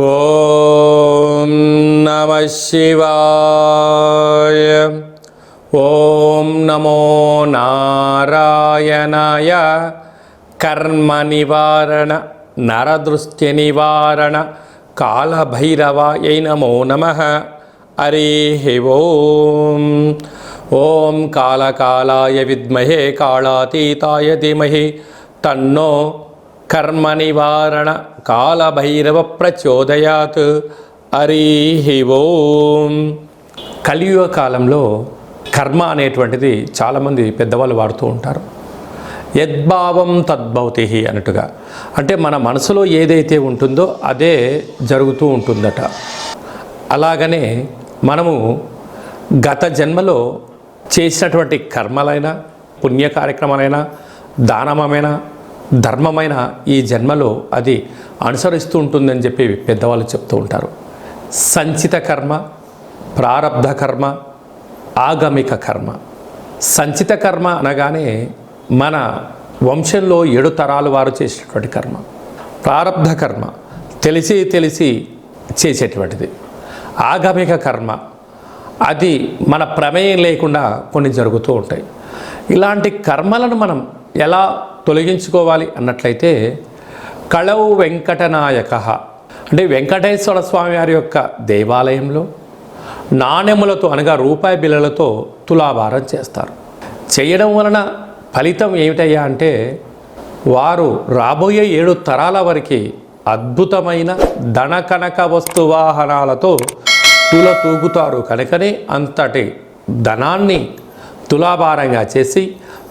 ఓం నమ శివాయ. ఓం నమో నారాయణాయ. కర్మ నివారణ నరదృష్టి నివారణ కాళభైరవాయ నమో నమ. హరి ఓం. ఓం కాళకాళాయ విద్మహే కాళాతీతాయ ధీమహి. తన్నో కర్మనివారణ కాలభైరవ ప్రచోదయాత్ హరి ఓం కలియుగ కాలంలో కర్మ అనేటువంటిది చాలామంది పెద్దవాళ్ళు వాడుతూ ఉంటారు. యద్భావం తద్భవతి అన్నట్టుగా. అంటే మన మనసులో ఏదైతే ఉంటుందో అదే జరుగుతూ ఉంటుందట. అలాగనే మనము గత జన్మలో చేసినటువంటి కర్మలైనా పుణ్య కార్యక్రమాలైనా దానమైనా ధర్మమైన ఈ జన్మలో అది అనుసరిస్తూ ఉంటుందని చెప్పి పెద్దవాళ్ళు చెప్తూ ఉంటారు. సంచిత కర్మ ప్రారబ్ధ కర్మ ఆగమిక కర్మ. సంచిత కర్మ అనగానే మన వంశంలో ఏడు తరాలు వారు చేసినటువంటి కర్మ. ప్రారబ్ధ కర్మ తెలిసి తెలిసి చేసేటువంటిది. ఆగమిక కర్మ అది మన ప్రమేయం లేకుండా కొన్ని జరుగుతూ ఉంటాయి. ఇలాంటి కర్మలను మనం ఎలా తొలగించుకోవాలి అన్నట్లయితే కళవు వెంకటనాయక. అంటే వెంకటేశ్వర స్వామి వారి యొక్క దేవాలయంలో నాణెములతో అనగా రూపాయి బిళ్ళలతో తులాభారం చేస్తారు. చేయడం వలన ఫలితం ఏమిటయ్యా అంటే వారు రాబోయే ఏడు తరాల వరకు అద్భుతమైన ధన కనక వస్తు వాహనాలతో తుల తూగుతారు. కనుకనే అంతటి ధనాన్ని తులాభారంగా చేసి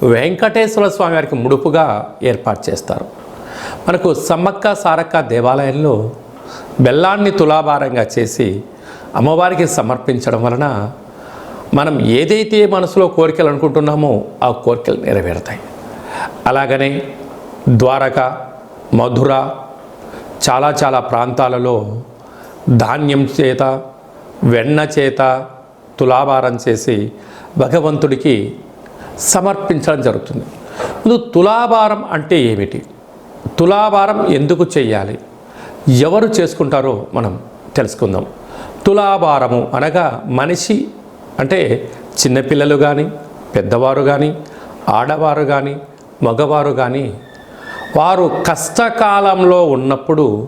వెంకటేశ్వర స్వామి వారికి ముడుపుగా ఏర్పాటు చేస్తారు. మనకు సమ్మక్క సారక్క దేవాలయంలో బెల్లాన్ని తులాభారంగా చేసి అమ్మవారికి సమర్పించడం వలన మనం ఏదైతే మనసులో కోరికలు అనుకుంటున్నామో ఆ కోరికలు నెరవేరుతాయి. అలాగనే ద్వారక మధుర చాలా చాలా ప్రాంతాలలో ధాన్యం చేత వెన్న చేత తులాభారం చేసి భగవంతుడికి సమర్పించడం జరుగుతుంది. ముందు తులాభారం అంటే ఏమిటి? తులాభారం ఎందుకు చేయాలి? ఎవరు చేసుకుంటారో మనం తెలుసుకుందాం. తులాభారము అనగా మనిషి అంటే చిన్నపిల్లలు కానీ పెద్దవారు కానీ ఆడవారు కానీ మగవారు కానీ వారు కష్టకాలంలో ఉన్నప్పుడు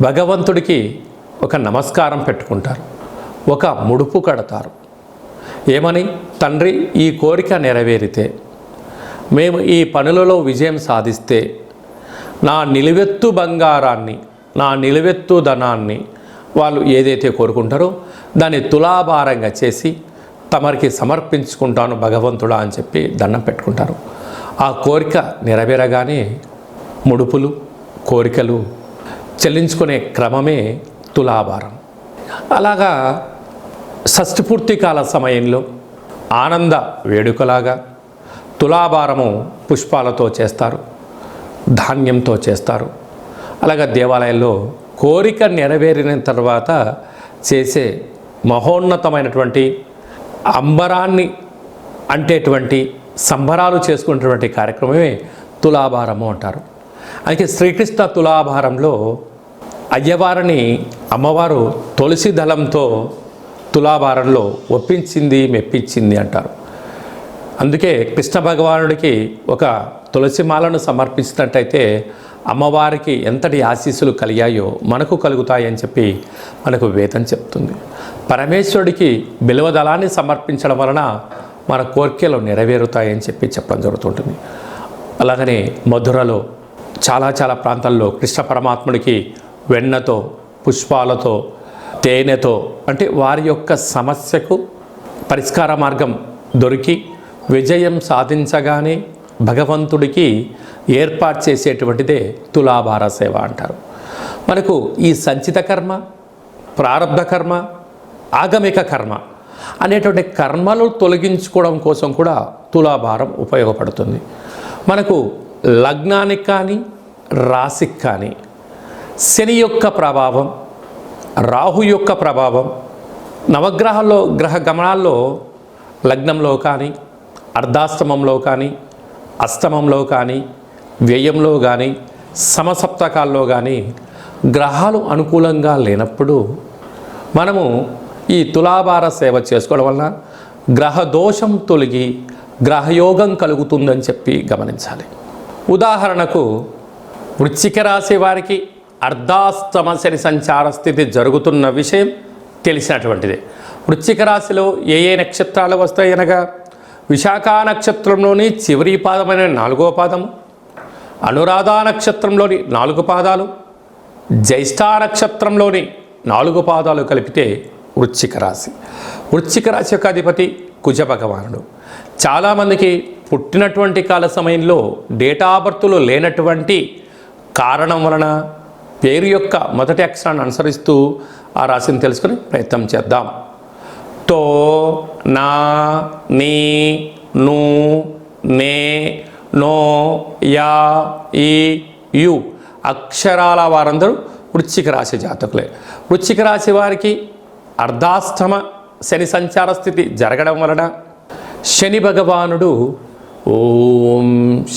భగవంతుడికి ఒక నమస్కారం పెట్టుకుంటారు. ఒక ముడుపు కడతారు. ఏమని? తండ్రి ఈ కోరిక నెరవేరితే. మేము ఈ పనులలో విజయం సాధిస్తే నా నిలువెత్తు బంగారాన్ని నా నిలువెత్తు ధనాన్ని వాళ్ళు ఏదైతే కోరుకుంటారో దాన్ని తులాభారంగా చేసి తమరికి సమర్పించుకుంటాను భగవంతుడా అని చెప్పి దండం పెట్టుకుంటారు. ఆ కోరిక నెరవేరగానే ముడుపులు కోరికలు చెల్లించుకునే క్రమమే తులాభారం. అలాగా షష్ఠపూర్తి కాల సమయంలో ఆనంద వేడుకలాగా తులాభారము పుష్పాలతో చేస్తారు ధాన్యంతో చేస్తారు. అలాగే దేవాలయంలో కోరిక నెరవేరిన తర్వాత చేసే మహోన్నతమైనటువంటి అంబరాన్ని అంటేటువంటి సంబరాలు చేసుకునేటువంటి కార్యక్రమమే తులాభారము అంటారు. అయితే శ్రీకృష్ణ తులాభారంలో అయ్యవారిని అమ్మవారు తులసి దళంతో తులాభారంలో ఒప్పించింది మెప్పించింది అంటారు. అందుకే కృష్ణ భగవానుడికి ఒక తులసి మాలను సమర్పించినట్టయితే అమ్మవారికి ఎంతటి ఆశీస్సులు కలిగాయో మనకు కలుగుతాయని చెప్పి మనకు వేదం చెప్తుంది. పరమేశ్వరుడికి బిలవదళాన్ని సమర్పించడం వలన మన కోరికలు నెరవేరుతాయని చెప్పి చెప్పడం జరుగుతుంటుంది. అలాగనే మధురలో చాలా చాలా ప్రాంతాల్లో కృష్ణ పరమాత్ముడికి వెన్నతో పుష్పాలతో తేనెతో అంటే వారి యొక్క సమస్యకు పరిష్కార మార్గం దొరికి విజయం సాధించగానే భగవంతుడికి ఏర్పాటు చేసేటువంటిదే తులాభార సేవ అంటారు. మనకు ఈ సంచిత కర్మ ప్రారంభ కర్మ ఆగమిక కర్మ అనేటువంటి కర్మలు తొలగించుకోవడం కోసం కూడా తులాభారం ఉపయోగపడుతుంది. మనకు లగ్నానికి కానీ రాశికి కానీ శని యొక్క ప్రభావం రాహు యొక్క ప్రభావం నవగ్రహాల్లో గ్రహ గమనాల్లో లగ్నంలో కానీ అర్ధాష్టమంలో కానీ అష్టమంలో కానీ వ్యయంలో కానీ సమసప్తకాల్లో కానీ గ్రహాలు అనుకూలంగా లేనప్పుడు మనము ఈ తులాభార సేవ చేసుకోవడం వలన గ్రహ దోషం తొలగి గ్రహయోగం కలుగుతుందని చెప్పి గమనించాలి. ఉదాహరణకు వృశ్చిక రాశి వారికి అర్ధాస్తమ శని సంచార స్థితి జరుగుతున్న విషయం తెలిసినటువంటిది. వృశ్చిక రాశిలో ఏ ఏ నక్షత్రాలు వస్తాయి అనగా విశాఖ నక్షత్రంలోని చివరి పాదమైన నాలుగో పాదము అనురాధ నక్షత్రంలోని నాలుగు పాదాలు జ్యేష్ఠా నక్షత్రంలోని నాలుగు పాదాలు కలిపితే వృశ్చిక రాశి. వృశ్చిక రాశి యొక్క అధిపతి కుజ భగవానుడు. చాలామందికి పుట్టినటువంటి కాల సమయంలో డేటా బర్త్లు లేనటువంటి కారణం వలన పేరు యొక్క మొదటి అక్షరాన్ని అనుసరిస్తూ ఆ రాశిని తెలుసుకుని ప్రయత్నం చేద్దాం. తో నా నీ ను నే నో యా ఈ యు అక్షరాల వారందరూ వృశ్చిక రాశి జాతకులే. వృశ్చిక రాశి వారికి అర్ధాష్టమ శని సంచార స్థితి జరగడం వలన శని భగవానుడు ఓం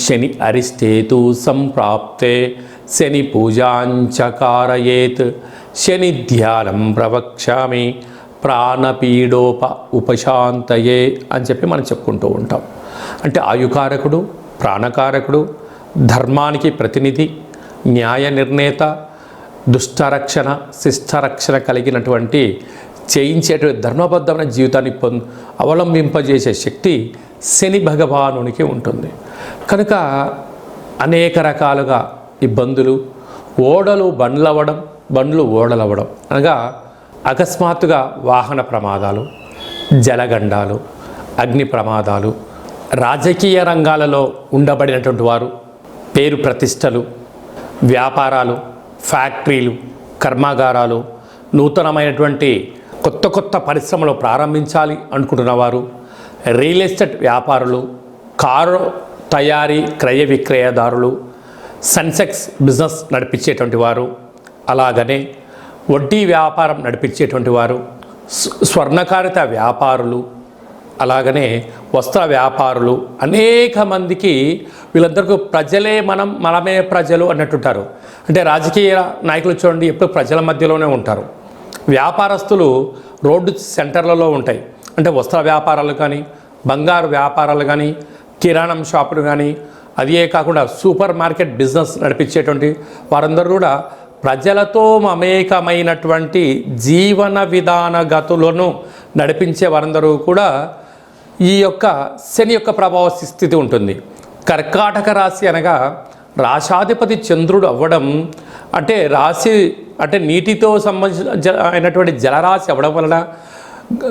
శని అరిష్టేతు సంప్రాప్తే శని పూజాంచకారయేత్. శని ధ్యానం ప్రవక్ష్యామి. ప్రాణపీడోప ఉపశాంతయే అని చెప్పి మనం చెప్పుకుంటూ ఉంటాం. అంటే ఆయుకారకుడు ప్రాణకారకుడు ధర్మానికి ప్రతినిధి న్యాయ నిర్ణేత దుష్టరక్షణ శిష్టరక్షణ కలిగినటువంటి చేయించేటువంటి ధర్మబద్ధమైన జీవితాన్ని పొంద అవలంబింపజేసే శక్తి శని భగవానునికి ఉంటుంది. కనుక అనేక రకాలుగా ఇబ్బందులు ఓడలు బండ్లవ్వడం బండ్లు ఓడలవ్వడం. అనగా అకస్మాత్తుగా వాహన ప్రమాదాలు జలగండాలు అగ్ని ప్రమాదాలు రాజకీయ రంగాలలో ఉండబడినటువంటి వారు పేరు ప్రతిష్టలు వ్యాపారాలు ఫ్యాక్టరీలు కర్మాగారాలు నూతనమైనటువంటి కొత్త కొత్త పరిశ్రమలు ప్రారంభించాలి అనుకుంటున్నవారు రియల్ ఎస్టేట్ వ్యాపారులు కారు తయారీ క్రయ విక్రయదారులు సెన్సెక్స్ బిజినెస్ నడిపించేటువంటి వారు అలాగనే వడ్డీ వ్యాపారం నడిపించేటువంటి వారు స్వర్ణకారిత వ్యాపారులు అలాగనే వస్త్ర వ్యాపారులు అనేక మందికి వీళ్ళందరికీ ప్రజలే మనం మనమే ప్రజలు అన్నట్టుంటారు. అంటే రాజకీయ నాయకులు చూడండి ఎప్పుడు ప్రజల మధ్యలోనే ఉంటారు. వ్యాపారస్తులు రోడ్డు సెంటర్లలో ఉంటాయి. అంటే వస్త్ర వ్యాపారాలు కానీ బంగారు వ్యాపారాలు కానీ కిరాణం షాపులు కానీ అదే కాకుండా సూపర్ మార్కెట్ బిజినెస్ నడిపించేటువంటి వారందరూ కూడా ప్రజలతో మమేకమైనటువంటి జీవన విధాన గతులను నడిపించే వారందరూ కూడా ఈ యొక్క శని యొక్క ప్రభావ స్థితి ఉంటుంది. కర్కాటక రాశి అనగా రాశాధిపతి చంద్రుడు అవ్వడం అంటే రాశి అంటే నీటితో సంబంధించిన జ అయినటువంటి జలరాశి అవ్వడం వలన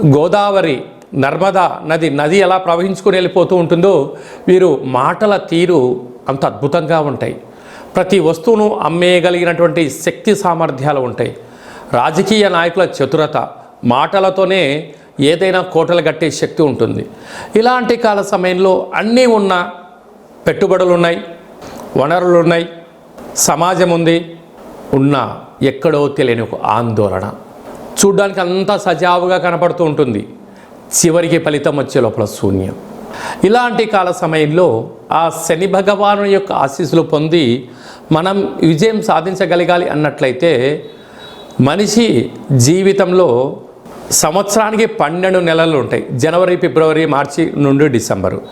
గోదావరి నర్మదా నది నది ఎలా ప్రవహించుకుని వెళ్ళిపోతూ ఉంటుందో వీరు మాటల తీరు అంత అద్భుతంగా ఉంటాయి. ప్రతి వస్తువును అమ్మేయగలిగినటువంటి శక్తి సామర్థ్యాలు ఉంటాయి. రాజకీయ నాయకుల చతురత మాటలతోనే ఏదైనా కోటలు కట్టే శక్తి ఉంటుంది. ఇలాంటి కాల సమయంలో అన్నీ ఉన్న పెట్టుబడులు ఉన్నాయి వనరులు ఉన్నాయి సమాజం ఉంది ఉన్న ఎక్కడో తెలియని ఒక ఆందోళన. చూడ్డానికి అంతా సజావుగా కనపడుతూ ఉంటుంది. చివరికి ఫలితం వచ్చే లోపల శూన్యం. ఇలాంటి కాల సమయంలో ఆ శని భగవాను యొక్క ఆశీస్సులు పొంది మనం విజయం సాధించగలగాలి అన్నట్లయితే మనిషి జీవితంలో సంవత్సరానికి పన్నెండు నెలలు ఉంటాయి. జనవరి ఫిబ్రవరి మార్చి నుండి డిసెంబరు.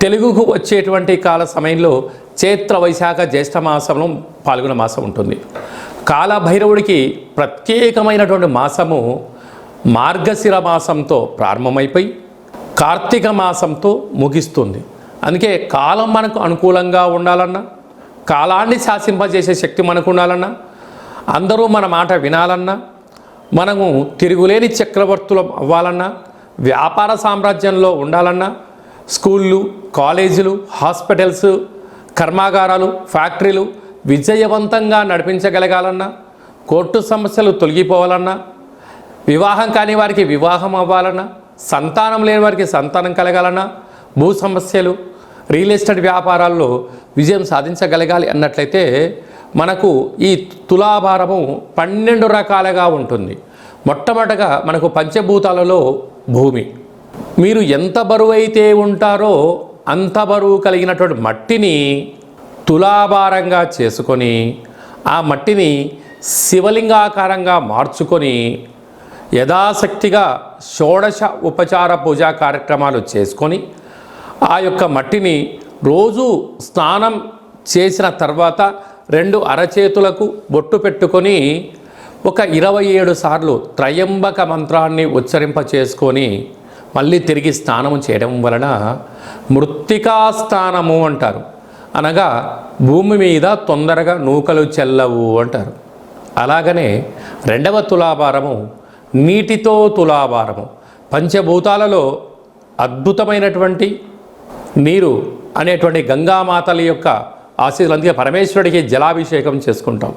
తెలుగుకు వచ్చేటువంటి కాల సమయంలో చైత్ర వైశాఖ జ్యేష్ఠ మాసంలో పాల్గొన మాసం ఉంటుంది. కాలభైరవుడికి ప్రత్యేకమైనటువంటి మాసము మార్గశిర మాసంతో ప్రారంభమైపోయి కార్తీక మాసంతో ముగిస్తుంది. అందుకే కాలం మనకు అనుకూలంగా ఉండాలన్నా కాలాన్ని శాసింపజేసే శక్తి మనకు ఉండాలన్నా అందరూ మన మాట వినాలన్నా మనము తిరుగులేని చక్రవర్తులు అవ్వాలన్నా వ్యాపార సామ్రాజ్యంలో ఉండాలన్నా స్కూళ్ళు కాలేజీలు హాస్పిటల్స్ కర్మాగారాలు ఫ్యాక్టరీలు విజయవంతంగా నడిపించగలగాలన్నా కోర్టు సమస్యలు తొలగిపోవాలన్నా వివాహం కాని వారికి వివాహం అవ్వాలన్నా సంతానం లేని వారికి సంతానం కలగాలన్నా భూ సమస్యలు రియల్ ఎస్టేట్ వ్యాపారాల్లో విజయం సాధించగలగాలి అన్నట్లయితే మనకు ఈ తులాభారము పన్నెండు రకాలుగా ఉంటుంది. మొట్టమొదటగా మనకు పంచభూతాలలో భూమి. మీరు ఎంత బరువు అయితే ఉంటారో అంత బరువు కలిగినటువంటి మట్టిని తులాభారంగా చేసుకొని ఆ మట్టిని శివలింగాకారంగా మార్చుకొని యథాశక్తిగా షోడశ ఉపచార పూజా కార్యక్రమాలు చేసుకొని ఆ యొక్క మట్టిని రోజు స్నానం చేసిన తర్వాత రెండు అరచేతులకు బొట్టు పెట్టుకొని ఒక ఇరవై ఏడు సార్లు త్రయంబక మంత్రాన్ని ఉచ్చరింప చేసుకొని మళ్ళీ తిరిగి స్నానం చేయడం వలన మృత్తికా స్నానము అంటారు. అనగా భూమి మీద తొందరగా నూకలు చెల్లవు అంటారు. అలాగనే రెండవ తులాభారము నీటితో తులాభారము. పంచభూతాలలో అద్భుతమైనటువంటి నీరు అనేటువంటి గంగామాతల యొక్క ఆశీస్సులు. అందుకే పరమేశ్వరుడికి జలాభిషేకం చేసుకుంటాం.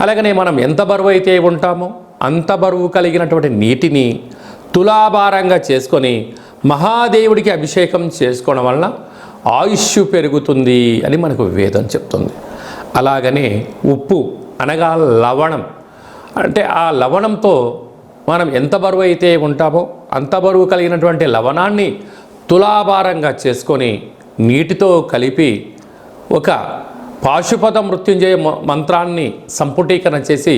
అలాగనే మనం ఎంత బరువు అయితే ఉంటామో అంత బరువు కలిగినటువంటి నీటిని తులాభారంగా చేసుకొని మహాదేవుడికి అభిషేకం చేసుకోవడం వలన ఆయుష్ పెరుగుతుంది అని మనకు వేదం చెప్తుంది. అలాగనే ఉప్పు అనగా లవణం. అంటే ఆ లవణంతో మనం ఎంత బరువు అయితే ఉంటామో అంత బరువు కలిగినటువంటి లవణాన్ని తులాభారంగా చేసుకొని నీటితో కలిపి ఒక పాశుపద మృత్యుంజయ మ- మంత్రాన్ని సంపుటీకరణ చేసి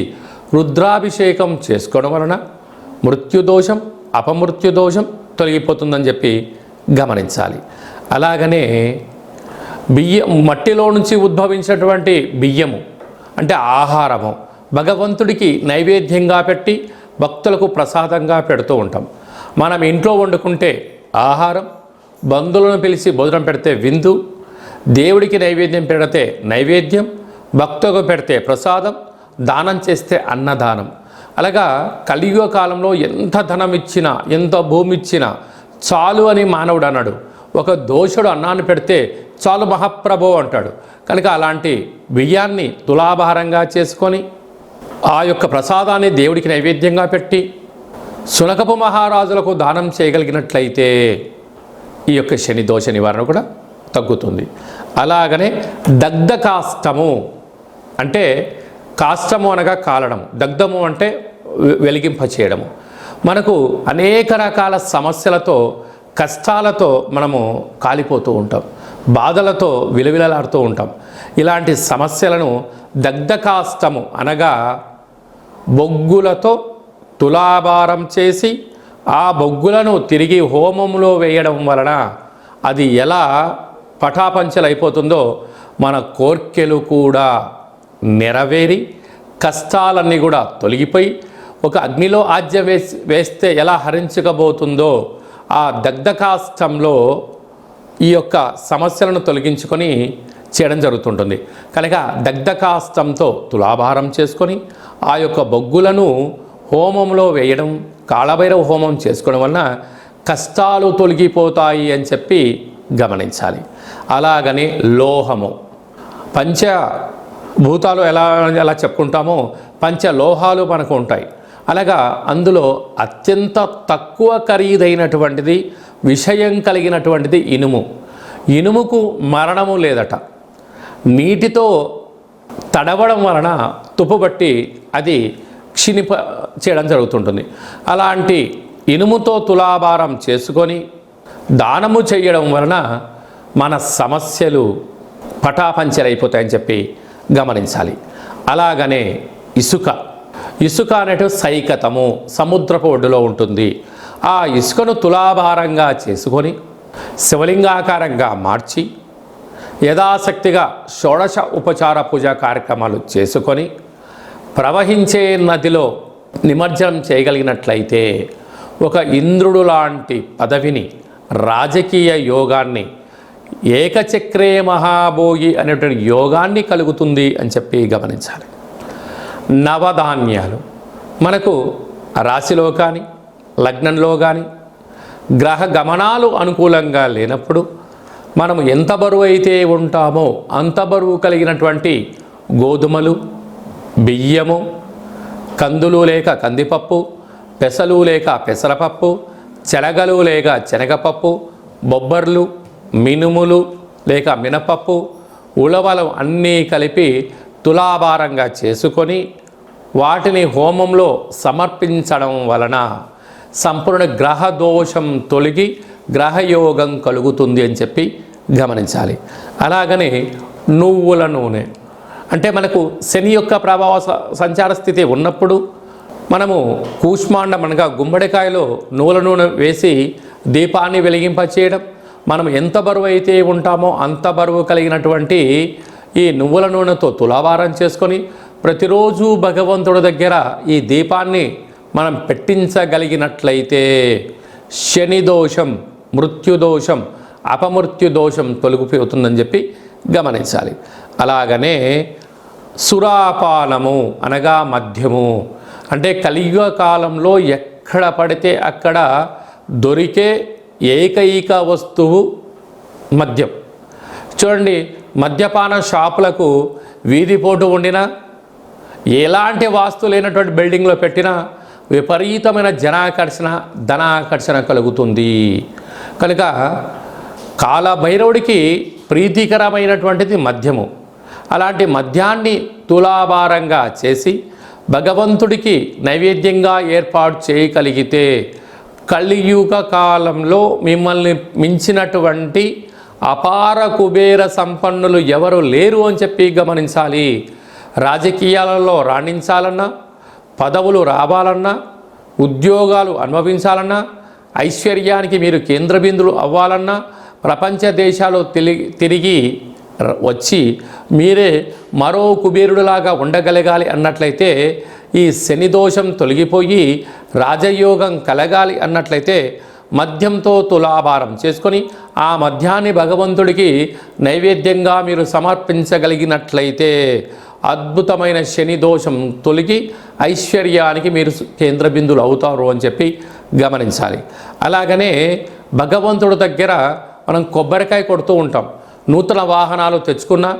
రుద్రాభిషేకం చేసుకోవడం వలన మృత్యుదోషం అపమృత్యుదోషం తొలగిపోతుందని చెప్పి గమనించాలి. అలాగనే బియ్యం మట్టిలో నుంచి ఉద్భవించినటువంటి బియ్యము అంటే ఆహారము భగవంతుడికి నైవేద్యంగా పెట్టి భక్తులకు ప్రసాదంగా పెడుతూ ఉంటాం. మనం ఇంట్లో వండుకుంటే ఆహారం బంధువులను పిలిచి భోజనం పెడితే విందు దేవుడికి నైవేద్యం పెడితే నైవేద్యం భక్తులకు పెడితే ప్రసాదం దానం చేస్తే అన్నదానం. అలాగా కలియుగ కాలంలో ఎంత ధనం ఇచ్చినా ఎంత భూమి ఇచ్చినా చాలు అని మానవుడు అన్నాడు ఒక దోషుడు అన్నాన్ని పెడితే చాలు మహాప్రభు అంటాడు. కనుక అలాంటి బియ్యాన్ని తులాభారంగా చేసుకొని ఆ యొక్క ప్రసాదాన్ని దేవుడికి నైవేద్యంగా పెట్టి సునకపు మహారాజులకు దానం చేయగలిగినట్లయితే ఈ యొక్క శని దోష నివారణ కూడా తగ్గుతుంది. అలాగనే దగ్ధ కాష్టము అంటే కాష్టము అనగా కాలడం. దగ్ధము అంటే వె- వెలిగింప చేయడము. మనకు అనేక రకాల సమస్యలతో కష్టాలతో మనము కాలిపోతూ ఉంటాం. బాధలతో విలవిలలాడుతూ ఉంటాం. ఇలాంటి సమస్యలను దగ్ధకాష్టము అనగా బొగ్గులతో తులాభారం చేసి ఆ బొగ్గులను తిరిగి హోమంలో వేయడం వలన అది ఎలా పటాపంచలైపోతుందో మన కోర్కెలు కూడా నెరవేరి కష్టాలన్నీ కూడా తొలగిపోయి ఒక అగ్నిలో ఆజ్య వేస్తే ఎలా హరించకబోతుందో ఆ దగ్ధకాష్టంలో ఈ యొక్క సమస్యలను తొలగించుకొని చేయడం జరుగుతుంటుంది. కనుక దగ్ధకాష్టంతో తులాభారం చేసుకొని ఆ యొక్క బొగ్గులను హోమంలో వేయడం కాళభైరవ హోమం చేసుకోవడం వలన కష్టాలు తొలగిపోతాయి అని చెప్పి గమనించాలి. అలాగనే లోహము. పంచ భూతాలు ఎలా ఎలా చెప్పుకుంటామో పంచ లోహాలు మనకు ఉంటాయి. అనగా అందులో అత్యంత తక్కువ ఖరీదైనటువంటిది విషయం కలిగినటువంటిది ఇనుము. ఇనుముకు మరణము లేదట. నీటితో తడవడం వలన తుప్పుబట్టి అది క్షీణిప చేయడం జరుగుతుంటుంది. అలాంటి ఇనుముతో తులాభారం చేసుకొని దానము చేయడం వలన మన సమస్యలు పటాపంచరైపోతాయని చెప్పి గమనించాలి. అలాగనే ఇసుక. ఇసుక అనేటు సైకతము సముద్రపు ఒడ్డులో ఉంటుంది. ఆ ఇసుకను తులాభారంగా చేసుకొని శివలింగాకారంగా మార్చి యథాశక్తిగా షోడశ ఉపచార పూజా కార్యక్రమాలు చేసుకొని ప్రవహించే నదిలో నిమజ్జనం చేయగలిగినట్లయితే ఒక ఇంద్రుడు లాంటి పదవిని రాజకీయ యోగాన్ని ఏకచక్రే మహాభోగి అనేటువంటి యోగాన్ని కలుగుతుంది అని చెప్పి గమనించాలి. నవధాన్యాలు. మనకు రాశిలో కానీ లగ్నంలో కానీ గ్రహ గమనాలు అనుకూలంగా లేనప్పుడు మనం ఎంత బరువు అయితే ఉంటామో అంత బరువు కలిగినటువంటి గోధుమలు బియ్యము కందులు లేక కందిపప్పు పెసలు లేక పెసరపప్పు చెలగలు లేక శనగపప్పు బొబ్బర్లు మినుములు లేక మినపప్పు ఉలవలు అన్నీ కలిపి తులాభారంగా చేసుకొని వాటిని హోమంలో సమర్పించడం వలన సంపూర్ణ గ్రహ దోషం తొలగి గ్రహయోగం కలుగుతుంది అని చెప్పి గమనించాలి. అలాగనే నువ్వుల నూనె. అంటే మనకు శని యొక్క ప్రభావ స- సంచార స్థితి ఉన్నప్పుడు మనము కూష్మాండం అనగా గుమ్మడికాయలో నూల నూనె వేసి దీపాన్ని వెలిగింపచేయడం మనం ఎంత బరువు అయితే ఉంటామో అంత బరువు కలిగినటువంటి ఈ నువ్వుల నూనెతో తులావారం చేసుకొని ప్రతిరోజు భగవంతుడి దగ్గర ఈ దీపాన్ని మనం పెట్టించగలిగినట్లయితే శని దోషం మృత్యుదోషం అపమృత్యు దోషం తొలగిపోతుందని చెప్పి గమనించాలి. అలాగనే సురాపానము అనగా మద్యము. అంటే కలియుగ కాలంలో ఎక్కడ పడితే అక్కడ దొరికే ఏకైక వస్తువు మద్యం. చూడండి మద్యపాన షాపులకు వీధిపోటు ఉండినా ఎలాంటి వాస్తు లేనటువంటి బిల్డింగ్లో పెట్టినా విపరీతమైన జనాకర్షణ ధనాకర్షణ కలుగుతుంది. కనుక కాలభైరవుడికి ప్రీతికరమైనటువంటిది మద్యము. అలాంటి మద్యాన్ని తులాభారంగా చేసి భగవంతుడికి నైవేద్యంగా ఏర్పాటు చేయగలిగితే కలియుగ కాలంలో మిమ్మల్ని మించినటువంటి అపార కుబేర సంపన్నులు ఎవరు లేరు అని చెప్పి గమనించాలి. రాజకీయాలలో రాణించాలన్నా పదవులు రావాలన్నా ఉద్యోగాలు అనుభవించాలన్నా ఐశ్వర్యానికి మీరు కేంద్రబిందులు అవ్వాలన్నా ప్రపంచ దేశాలు తిరిగి తిరిగి ర- వచ్చి మీరే మరో కుబేరుడిలాగా ఉండగలగాలి అన్నట్లయితే ఈ శని దోషం తొలగిపోయి రాజయోగం కలగాలి అన్నట్లయితే మద్యంతో తులాభారం చేసుకొని ఆ మద్యాన్ని భగవంతుడికి నైవేద్యంగా మీరు సమర్పించగలిగినట్లయితే అద్భుతమైన శని దోషం తొలగి ఐశ్వర్యానికి మీరు కేంద్ర బిందులు అవుతారు అని చెప్పి గమనించాలి. అలాగనే భగవంతుడి దగ్గర మనం కొబ్బరికాయ కొడుతూ ఉంటాం. నూతన వాహనాలు తెచ్చుకున్న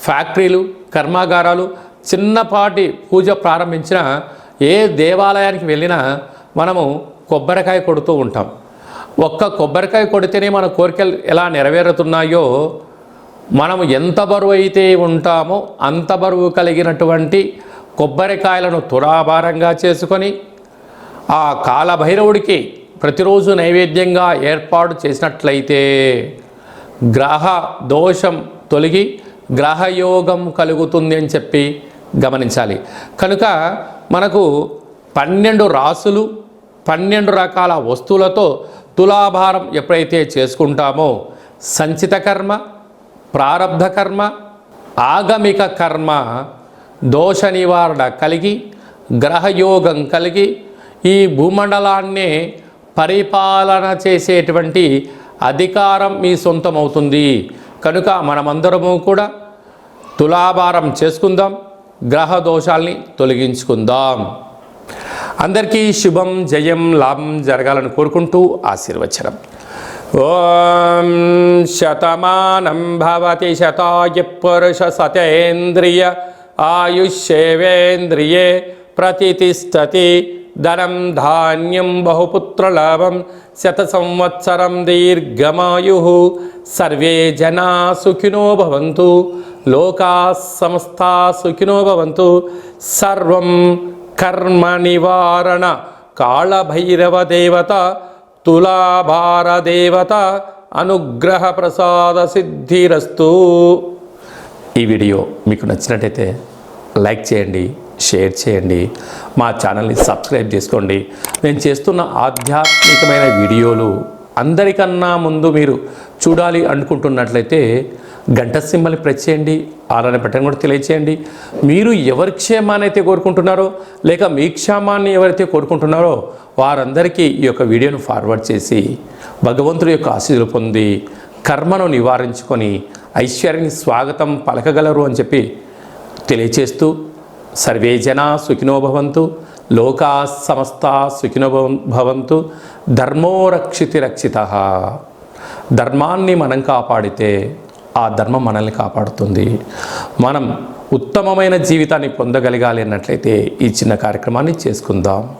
ఫ్యాక్టరీలు కర్మాగారాలు చిన్నపాటి పూజ ప్రారంభించిన ఏ దేవాలయానికి వెళ్ళినా మనము కొబ్బరికాయ కొడుతూ ఉంటాం. ఒక్క కొబ్బరికాయ కొడితేనే మన కోరికలు ఎలా నెరవేరుతున్నాయో మనము ఎంత బరువు అయితే ఉంటామో అంత బరువు కలిగినటువంటి కొబ్బరికాయలను తురాభారంగా చేసుకొని ఆ కాలభైరవుడికి ప్రతిరోజు నైవేద్యంగా ఏర్పాటు చేసినట్లయితే గ్రహ దోషం తొలగి గ్రహయోగం కలుగుతుంది అని చెప్పి గమనించాలి. కనుక మనకు పన్నెండు రాసులు పన్నెండు రకాల వస్తువులతో తులాభారం ఎప్పుడైతే చేసుకుంటామో సంచిత కర్మ ప్రారబ్ధ కర్మ ఆగమిక కర్మ దోష నివారణ కలిగి గ్రహయోగం కలిగి ఈ భూమండలాన్నే పరిపాలన చేసేటువంటి అధికారం మీ సొంతమవుతుంది. కనుక మనమందరము కూడా తులాభారం చేసుకుందాం గ్రహ దోషాల్ని తొలగించుకుందాం. అందరికీ శుభం జయం లాభం జరగాలని కోరుకుంటూ ఆశీర్వచనం. ఓం శతమానం భవతి శతాయ పురుష సతేంద్రియ ఆయుష్యేవేంద్రియే ప్రతిష్టతి ధనం ధాన్యం బహుపుత్రలాభం శత సంవత్సరం దీర్ఘమాయు. సర్వే జనా సుఖినో భవంతు. లోకా సమస్తా సుఖినో భవంతు. సర్వం కర్మ నివారణ. కాళభైరవ దేవత తులాభార దేవత అనుగ్రహ ప్రసాద సిద్ధిరస్తు ఈ వీడియో మీకు నచ్చినట్టయితే లైక్ చేయండి షేర్ చేయండి మా ఛానల్ని సబ్స్క్రైబ్ చేసుకోండి. నేను చేస్తున్న ఆధ్యాత్మికమైన వీడియోలు అందరికన్నా ముందు మీరు చూడాలి అనుకుంటున్నట్లయితే గంట సింబల్ని ప్రెస్ చేయండి అలానే కూడా తెలియచేయండి మీరు ఎవరి క్షేమాన్ని అయితే కోరుకుంటున్నారో లేక మీ క్షేమాన్ని ఎవరైతే కోరుకుంటున్నారో వారందరికీ ఈ యొక్క వీడియోను ఫార్వర్డ్ చేసి భగవంతుడి యొక్క ఆశీస్సులు పొంది కర్మను నివారించుకొని ఐశ్వర్యానికి స్వాగతం పలకగలరు అని చెప్పి తెలియచేస్తూ సర్వే జన సుఖినోభవంతు లోకా సమస్త సుఖినో భవం- భవంతు ధర్మో రక్షితి రక్షిత. ధర్మాన్ని మనం కాపాడితే ఆ ధర్మం మనల్ని కాపాడుతుంది. మనం ఉత్తమమైన జీవితాన్ని పొందగలగాలి అన్నట్లయితే ఈ చిన్న కార్యక్రమాన్ని చేసుకుందాం.